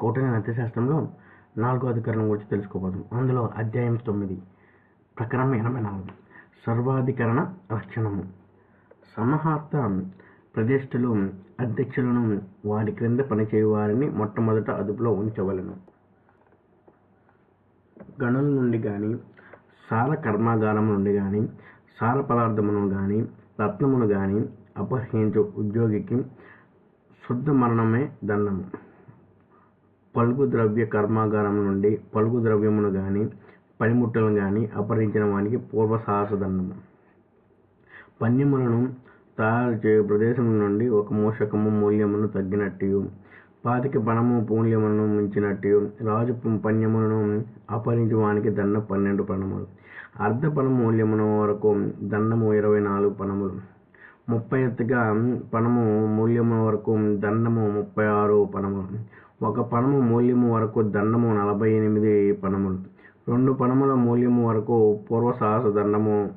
కౌటిల్య అర్థశాస్త్రంలో నాలుగో అధికరణం గురించి తెలుసుకోబోదాం అందులో అధ్యాయం తొమ్మిది ప్రకరణం ఎనభై నాలుగు. సర్వాధికరణ రక్షణము సమహార్త ప్రదేశులు అధ్యక్షులను వారి క్రింద పనిచేయవారిని మొట్టమొదట అదుపులో ఉంచవలను. గనుల నుండి కానీ సార కర్మాగారం నుండి కానీ సార పదార్థమును కానీ రత్నమును కానీ అపహరించు ఉద్యోగికి శుద్ధ మరణమే దండము. పలుగు ద్రవ్య కర్మాగారం నుండి పలుగు ద్రవ్యమును గాని పనిముట్టలను గాని అపహరించిన వానికి పూర్వ సాహస దండము పన్యములను తయారు చేయు ప్రదేశం నుండి ఒక మూషకము మూల్యమును తగ్గినట్టు పాతిక పణము మూల్యమును మించినట్టు రాజు పణ్యములను అపహరించు వానికి దండం పన్నెండు పణములు. అర్ధ పణ మూల్యమున వరకు దండము ఇరవై నాలుగు పణములు. ముప్పై ఎత్తుగా పణము మూల్యము వరకు దండము ముప్పై ఆరు పణములు. ఒక పణము మూల్యము వరకు దండము నలభై ఎనిమిది పణములు. రెండు పణముల మూల్యము వరకు పూర్వ సాహస దండము.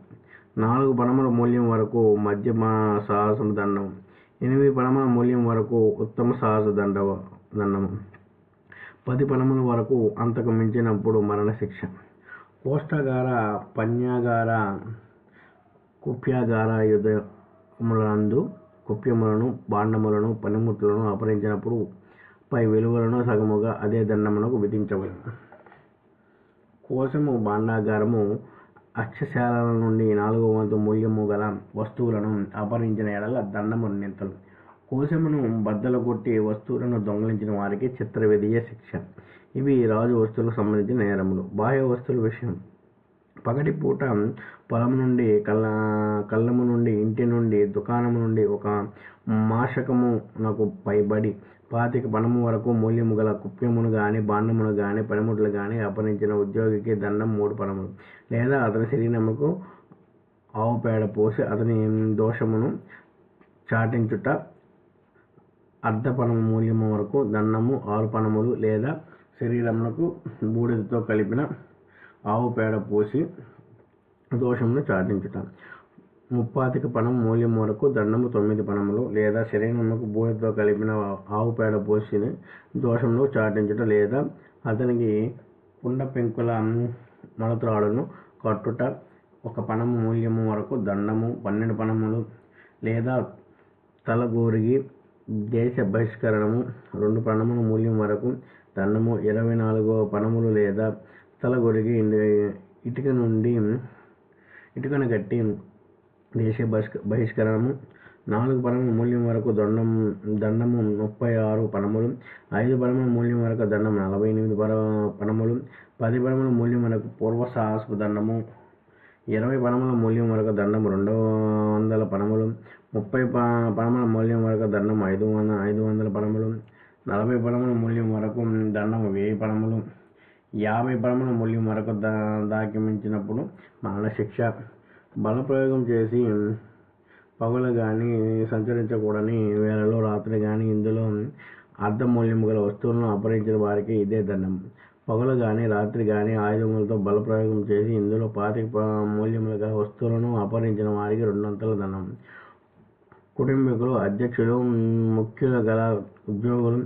నాలుగు పణముల మూల్యం వరకు మధ్యమ సాహస దండం ఎనిమిది పణముల మూల్యం వరకు ఉత్తమ సాహస దండ దండము. పది పణముల వరకు అంతకు మించినప్పుడు మరణశిక్ష. కోష్టాగార పన్యాగార కుప్యాగార యుద్ధములందు కుప్యములను బాండములను పనిముట్లను అపహరించినప్పుడు పై విలువలను సగముగా అదే దండమునకు విధించవలను. కోశము భాండాగారము అక్షశాలల నుండి నాలుగు వంతు మూల్యము గల వస్తువులను అపహరించిన ఎడల దండము నింతలు. కోశమును బద్దలు కొట్టి వస్తువులను దొంగలించిన వారికి చిత్రవిధియ శిక్ష. ఇవి రాజు వస్తువులకు సంబంధించిన నేరములు. బాహ్య వస్తువుల విషయం. పగటి పూట పొలం నుండి కళ్ళ కళ్ళము నుండి ఇంటి నుండి దుకాణము నుండి ఒక మాషకము నాకు పైబడి పాతిక పణము వరకు మూల్యము గల కుప్యమును గాని బాండమును గాని పనిముట్లు గాని అపహరించిన ఉద్యోగికి దండం మూడు పణములు లేదా అతని శరీరముకు ఆవు పేడ పోసి అతని దోషమును చాటించుట అర్ధపణము మూల్యము వరకు దండము ఆరు పణములు లేదా శరీరమునకు బూడిదతో కలిపిన ఆవు పేడ పోసి దోషమును చాటించుట. ముప్పాతిక పణం మూల్యం వరకు దండము తొమ్మిది పణములు లేదా శరీరముకు బూడిదతో కలిపిన ఆవు పేడ పోసిని దోషంలో చాటించుట లేదా అతనికి పుండ పెంకుల మలత్రాడును కట్టుట ఒక పణము మూల్యము వరకు దండము పన్నెండు పణములు లేదా తలగోరిగి దేశ బహిష్కరణము రెండు పణముల మూల్యం వరకు దండము ఇరవై నాలుగో పణములు లేదా తలగొరిగి ఇటుక నుండి ఇటుకను కట్టి దేశ బహిష్కరణము. నాలుగు పరమ మూల్యం వరకు దండం దండము ముప్పై ఆరు పణములు ఐదు పరమ మూల్యం వరకు దండం నలభై ఎనిమిది పర పణములు పది పణముల మూల్యం వరకు పూర్వ సాహసపు దండము ఇరవై పణముల మూల్యం వరకు దండం రెండు వందల పణములు ముప్పై ప పణముల మూల్యం వరకు దండం ఐదు వందల ఐదు వందల పణములు నలభై పణముల మూల్యం వరకు దండం వెయ్యి పణములు యాభై పణముల మూల్యం వరకు దా దాకి మించినప్పుడు మరణశిక్ష బలప్రయోగం చేసి పగలు కానీ సంచరించకూడని వేళలో రాత్రి కానీ ఇందులో అర్ధ మూల్యం గల వస్తువులను అపహరించిన వారికి ఇదే దండం పగలు కానీ రాత్రి కానీ ఆయుధములతో బలప్రయోగం చేసి ఇందులో పాతిక మూల్యములు గల వస్తువులను అపహరించిన వారికి రెండొంతల దండం కుటుంబీకులు అధ్యక్షులు ముఖ్యుల గల ఉద్యోగులు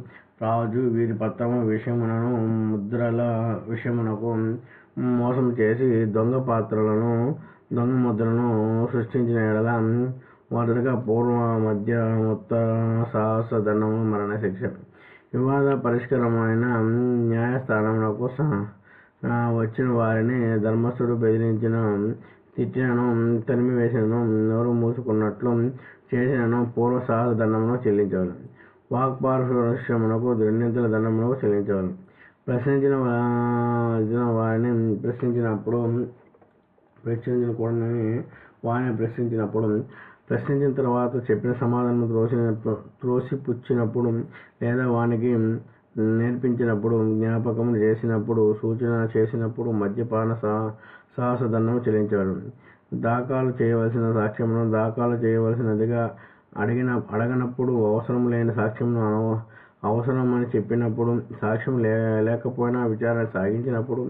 రాజు వీరి పత్రము విషయములను ముద్రల విషయమునకు మోసం చేసి దొంగ పాత్రలను దొంగ ముద్రను సృష్టించిన ఎడల మొదటగా పూర్వ మధ్య మొత్త సాహస దండము మరణశిక్ష. వివాద పరిష్కారమైన న్యాయస్థానములకు వచ్చిన వారిని ధర్మస్థుడు బెదిరించిన తిట్టినను తరిమివేసినను నోరు మూసుకున్నట్లు చేసినను పూర్వ సాహస దండమును చెల్లించవాలి వాక్పారుషమునకు రెండింతల దండమునకు చెల్లించవాలి ప్రశ్నించిన వారిని ప్రశ్నించినప్పుడు ప్రశ్నించిన ప్రశ్నించకూడదని వారిని ప్రశ్నించినప్పుడు ప్రశ్నించిన తర్వాత చెప్పిన సమాధానం త్రోసి త్రోసిపుచ్చినప్పుడు లేదా వానికి నేర్పించినప్పుడు జ్ఞాపకం చేసినప్పుడు సూచన చేసినప్పుడు మద్యపాన సాహస దండం చెల్లించాడు దాఖలు చేయవలసిన సాక్ష్యమును దాఖలు చేయవలసినదిగా అడిగిన అడగనప్పుడు అవసరం లేని సాక్ష్యమును అవసరమని చెప్పినప్పుడు సాక్ష్యం లే లేకపోయినా విచారణ సాగించినప్పుడు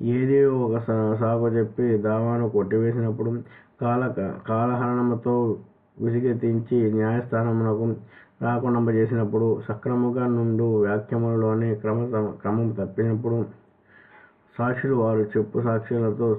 ఏదో ఒక సాకు చెప్పి దావాను కొట్టివేసినప్పుడు కాల కాలహరణముతో విసిగెత్తించి న్యాయస్థానమునకు రాకుండా చేసినప్పుడు సక్రమంగా నుండు వాక్యములలోని క్రమ క్రమం తప్పినప్పుడు సాక్షులు వారు చెప్పు సాక్ష్యాలతో